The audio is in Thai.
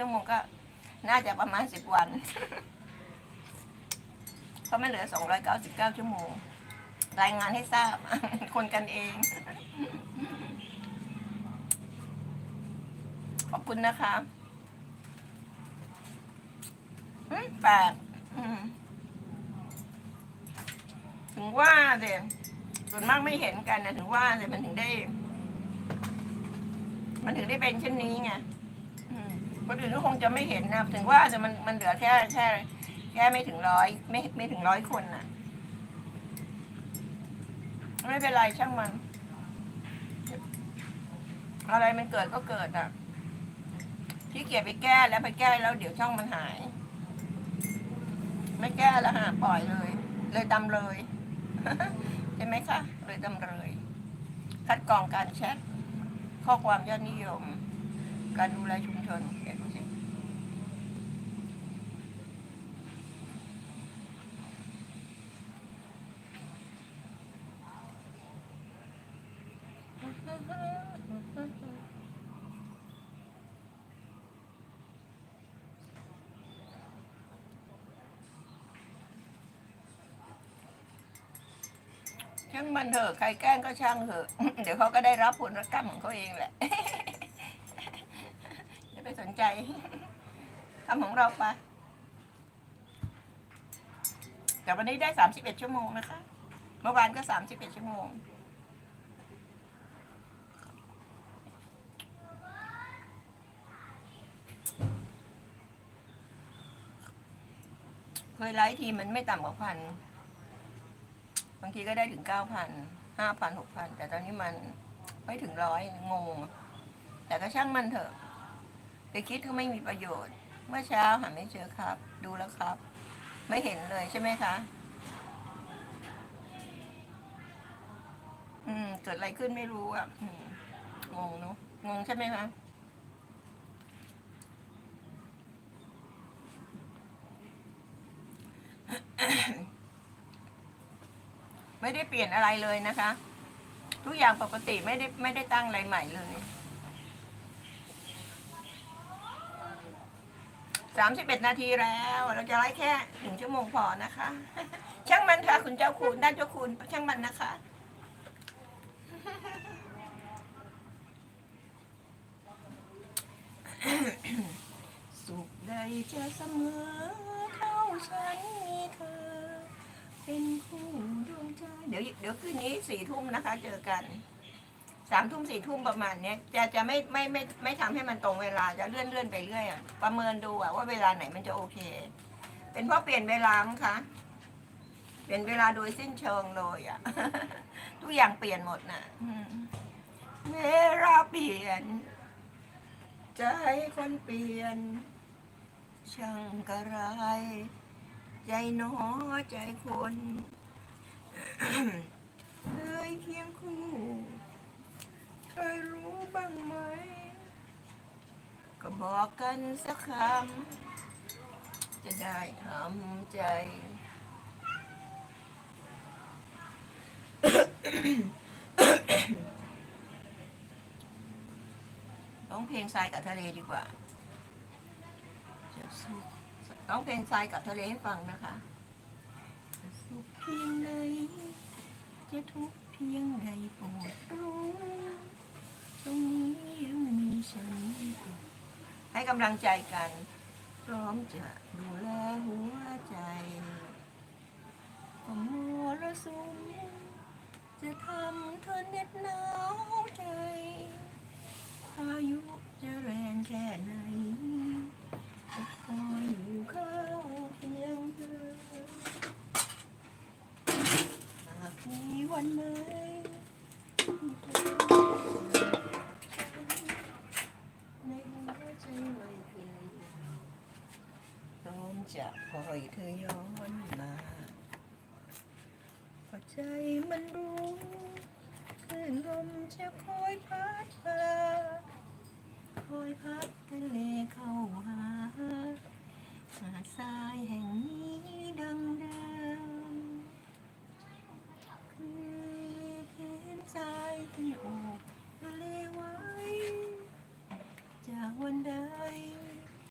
ชั่วโมงก็น่าจะประมาณสิบวัน เพราะมันเหลือสองร้อยเก้าสิบเก้าชั่วโมง รายงานให้ทราบ คนกันเอง ขอบคุณนะคะแปลกถึงว่าเด็ส่วนมากไม่เห็นกันนะถึงว่าเด็มันถึงได้ มันถึงได้เป็นเช่นนี้ไงอืม คนอื่นก็คงจะไม่เห็นนะถึงว่าแต่มันมันเหลือแค่แค่แค่ไม่ถึงร้อยไม่ไม่ถึงร้อยคนน่ะ ไม่เป็นไรช่างมัน อะไรมันเกิดก็เกิดอะที่เกียจไปแก้แล้วไปแก้แล้วเดี๋ยวช่องมันหาย ไม่แก้แล้วฮะปล่อยเลย เลยดำเลยใช่ไหมคะเลยดำเลย คัดกรองการแชทข้อความยอดนิยม การดูแลชุมชนเห็นสิ ช่างมันเถอะใครแกล้งก็ช่างเถอะ เดี๋ยวเขาก็ได้รับผลกรรมของเขาเองแหละอย่าไปสนใจทำของเราไปแต่วันนี้ได้สามสิบเอ็ดชั่วโมงนะคะ เมื่อวานก็สามสิบเอ็ดชั่วโมงเคยไลฟ์ทีมันไม่ต่ำกว่าพัน บางทีก็ได้ถึงเก้าพันห้าพันหกพันแต่ตอนนี้มันไม่ถึงร้อยงง แต่ก็ช่างมันเถอะ ไปคิดก็ไม่มีประโยชน์ เมื่อเช้าหาไม่เจอครับ ดูแล้วครับ ไม่เห็นเลยใช่ไหมคะ อืม เกิดอะไรขึ้นไม่รู้อะงงเนอะงงใช่ไหมคะ ไม่ได้เปลี่ยนอะไรเลยนะคะ ทุกอย่างปกติไม่ได้ไม่ได้ตั้งอะไรใหม่เลยสามสิบเอ็ดนาทีแล้ว เราจะไล่แค่หนึ่งชั่วโมงพอนะคะ ช่างมันค่ะ คุณเจ้าคุณด้านเจ้าคุณช่างมันนะคะสุขใดจะเสมอเท่าฉัน เดี๋ยวเดี๋ยวคืนนี้สี่ทุ่มนะคะ เจอกันสามทุ่มสี่ทุ่มประมาณเนี้ยจะจะไม่ไม่ไม่ไม่ทำให้มันตรงเวลาจะเลื่อนเลื่อนไปเรื่อยอะประเมินดูอะว่าเวลาไหนมันจะโอเค เป็นเพราะเปลี่ยนเวลามั้งคะเปลี่ยนเวลาโดยสิ้นเชิงเลยอะทุกอย่างเปลี่ยนหมดน่ะอืมเวลาเปลี่ยน ใจคนเปลี่ยน ช่างกระไร ใจหนอใจคน เคยเคียงคู่เคยรู้บ้างไหม ก็บอกกันสักคำ จะได้ทำใจ ร้องเพลงทรายกับทะเลดีกว่าจะสุขร้องเพลงทรายกับทะเลให้ฟังนะคะ สุขเพียงใด จะทุกข์เพียงใดโปรดรู้ตรงนี้ยังมีฉันอยู่ให้กำลังใจกัน พร้อมจะดูแลหัวใจก็มระสุมจะทำเธอเน็ดหนา อนเลยร้อมจะคอยเธอย้อนมาพอใจมันรู้คลื่นลมจะคอยพัดพาคอยพัดทะเลเข้าหาหาดทรายแห่งนี้ดังเดิ ให้ออกทะเลไว้ จากวันใด